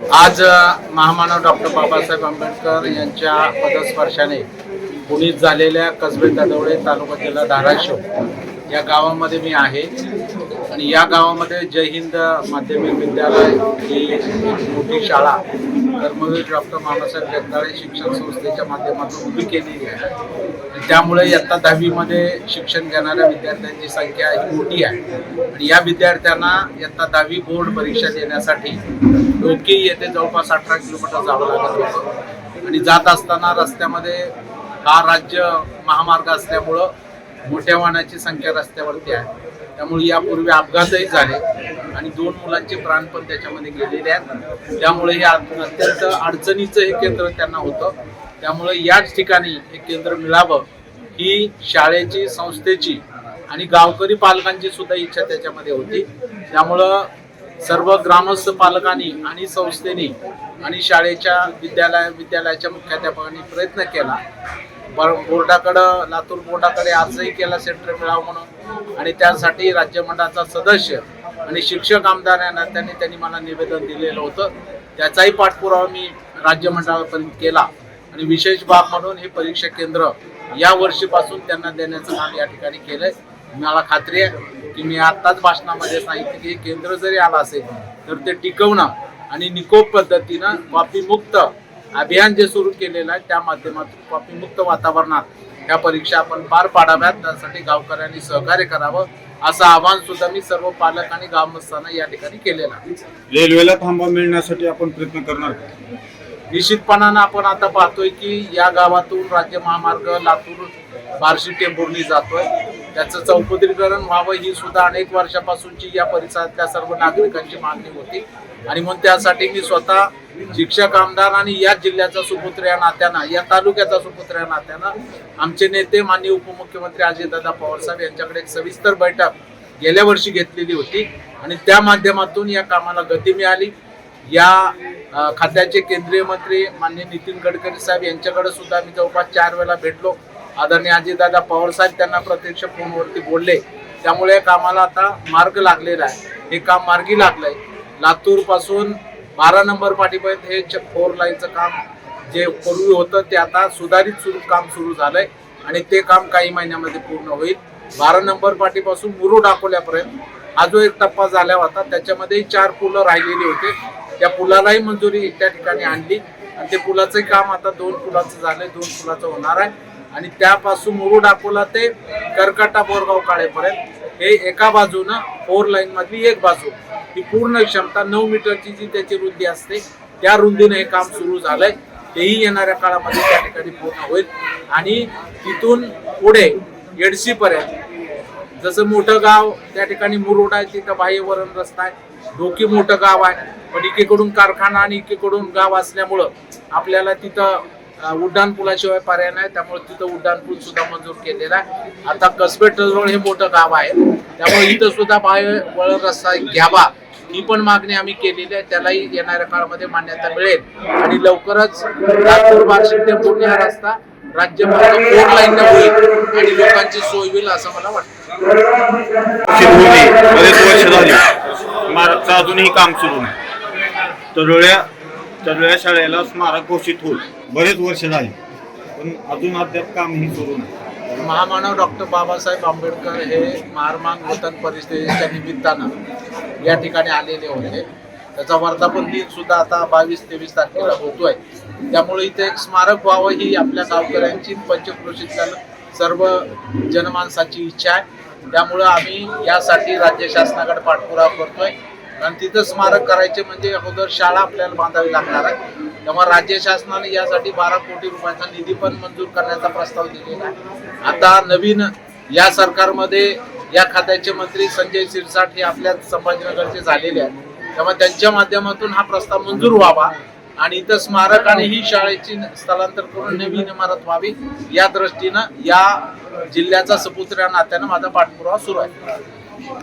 आज महामानव डॉक्टर बाबासाहेब आंबेडकर यांच्या पदस्पर्शाने पुणीत झालेल्या कसबे दादवळे तालुका जिल्हा धाराशिव या गावामध्ये मी आहे. आणि या गावामध्ये जय हिंद माध्यमिक विद्यालय ही मोठी शाळा कर्मवीर डॉक्टर बाबासाहेब जगदाळे शिक्षण संस्थेच्या माध्यमातून उभी केलेली आहे. त्यामुळे इयत्ता दहावीमध्ये शिक्षण घेणाऱ्या विद्यार्थ्यांची संख्या ही मोठी आहे. आणि या विद्यार्थ्यांना इयत्ता दहावी बोर्ड परीक्षा देण्यासाठी डोकी येथे जवळपास अठरा किलोमीटर जावं लागत होतं. आणि जात असताना रस्त्यामध्ये हा राज्य महामार्ग असल्यामुळं मोठ्या वाहनाची संख्या रस्त्यावरती आहे. त्यामुळे यापूर्वी अपघातही झाले आणि दोन मुलांचे प्राण पण त्याच्यामध्ये गेलेले आहेत. त्यामुळे हे अत्यंत अडचणीचं हे केंद्र त्यांना होतं. त्यामुळे याच ठिकाणी हे केंद्र मिळावं ही शाळेची संस्थेची आणि गावकरी पालकांची सुद्धा इच्छा त्याच्यामध्ये होती. त्यामुळं सर्व ग्रामस्थ पालकांनी आणि संस्थेने आणि शाळेच्या विद्यालय विद्यालयाच्या मुख्याध्यापकांनी प्रयत्न केला. बोर्डाकडं लातूर बोर्डाकडे आजही केला सेंटर मिळावं म्हणून. आणि त्यासाठी राज्यमंडळाचा सदस्य आणि शिक्षक आमदार या नात्याने त्यांनी मला निवेदन दिलेलं होतं. त्याचाही पाठपुरावा मी राज्यमंडळापर्यंत केला. आणि विशेष बाब म्हणून हे परीक्षा केंद्र या वर्षीपासून त्यांना देण्याचं काम या ठिकाणी केलंय. मला खात्री आहे. की मी आत्ताच भाषणामध्ये सांगितलं की हे केंद्र जरी आलं असेल तर ते टिकवणं आणि निकोप पद्धतीनं कॉपीमुक्त अभियान जे सुरू केलेलं आहे त्या माध्यमातून कॉपीमुक्त वातावरणात ह्या परीक्षा आपण पार पाडाव्यात. त्यासाठी गावकऱ्यांनी सहकार्य करावं असं आवाहन सुद्धा मी सर्व पालक आणि ग्रामस्थांना या ठिकाणी केलेलं आहे. रेल्वेला थांबा मिळण्यासाठी आपण प्रयत्न करणार? निश्चितपणानं आपण आता पाहतोय की या गावातून राज्य महामार्ग लातूर बार्शी टेंभुर्णी जातोय. त्याचं चौपदरीकरण व्हावं ही सुद्धा अनेक वर्षापासूनची या परिसरातल्या सर्व नागरिकांची मागणी होती. आणि म्हणून त्यासाठी मी स्वतः शिक्षक आमदार आणि या जिल्ह्याचा सुपुत्र या नात्यानं या तालुक्याचा सुपुत्र या नात्यानं आमचे नेते माननीय उपमुख्यमंत्री अजितदादा पवारसाहेब यांच्याकडे एक सविस्तर बैठक गेल्या वर्षी घेतलेली होती. आणि त्या माध्यमातून या कामाला गती मिळाली. या खात्याचे केंद्रीय मंत्री माननीय नितीन गडकरी साहेब यांच्याकडे सुद्धा मी जवळपास चार वेळा भेटलो. आदरणीय अजितदादा दादा पवारसाहेब त्यांना प्रत्यक्ष फोनवरती बोलले. त्यामुळे या कामाला आता मार्ग लागलेला आहे. हे काम मार्गी लागलंय. लातूरपासून बारा नंबर पाठीपर्यंत हे च- फोर लाईनचं काम जे पूर्वी होतं ते आता सुधारित सुरू काम सुरू झालंय. आणि ते काम काही महिन्यामध्ये पूर्ण होईल. बारा नंबर पाठीपासून मुरुड अकोल्यापर्यंत हा जो एक टप्पा झाला होता त्याच्यामध्येही चार पुलं राहिलेली होते. त्या पुलालाही मंजुरी त्या ठिकाणी आणली. आणि ते पुलाचंही काम आता दोन पुलाचं झालंय. दोन पुलाचं होणार आहे. आणि त्यापासून मुरुड अकोला ते करकटा बोरगाव काळेपर्यंत. हे एका बाजूनं फोर लाईन मधली एक बाजू. ही पूर्ण क्षमता नऊ मीटरची जी त्याची रुंदी असते त्या रुंदीनं हे काम सुरू झालंय. तेही येणाऱ्या काळामध्ये त्या ठिकाणी पूर्ण होईल. आणि तिथून पुढे येडशी पर्यंत जसं मोठं गाव त्या ठिकाणी मुरुड आहे तिथं बाह्यवरण रस्ता आहे. डोकी मोठं गाव आहे. पण एकीकडून कारखाना आणि एकीकडून गाव असल्यामुळं आपल्याला तिथं उड्डाणपुलाशिवाय पर्याय नाही त्यामुळे तिथं उड्डाणपूल सुद्धा मंजूर केलेला आहे. आता कसबे टळवळ हे मोठं गाव आहे. त्यामुळे इथं सुद्धा बाय वळण रस्ता घ्यावा ही पण मागणी आम्ही केलेली आहे. त्यालाही येणाऱ्या काळामध्ये मान्यता मिळेल. आणि लवकरच नागपूर बार्शी ते पुणे हा रस्ता राज्यभरात फोर लाईन होईल आणि लोकांची सोय होईल असं मला वाटतं. बरेच वर्ष झाली. अजूनही काम सुरू नाही. तरुळ्या तरुळ्या शाळेला स्मारक घोषित होईल. बरेच वर्ष झाली. पण अजून अद्याप कामही सुरू नाही. महामानव डॉक्टर बाबासाहेब आंबेडकर हे महारमांग वतन परिषदेच्या निमित्तानं या ठिकाणी आलेले होते. त्याचा वर्धापन दिन सुद्धा आता बावीस तेवीस तारखेला होतोय. त्यामुळे इथे एक स्मारक व्हावं ही आपल्या गावकऱ्यांची पंचक्रोशीतल्या सर्व जनमानसाची इच्छा आहे. त्यामुळं आम्ही यासाठी राज्य शासनाकडे पाठपुरावा करतोय. कारण तिथं स्मारक करायचे म्हणजे अगोदर शाळा आपल्याला बांधावी लागणार आहे. त्यामुळे राज्य शासनाने यासाठी बारा कोटी रुपयाचा निधी पण मंजूर करण्याचा प्रस्ताव दिलेला आहे. आता नवीन या सरकारमध्ये या खात्याचे मंत्री संजय शिरसाट हे आपल्या संभाजीनगरचे झालेले आहेत. त्यामुळे त्यांच्या माध्यमातून हा प्रस्ताव मंजूर व्हावा आणि इथं स्मारक आणि ही शाळेची स्थलांतर करून नवीन इमारत व्हावी. या दृष्टीनं या जिल्ह्याचा सपुत्र या नात्यानं माझा पाठपुरावा सुरू आहे.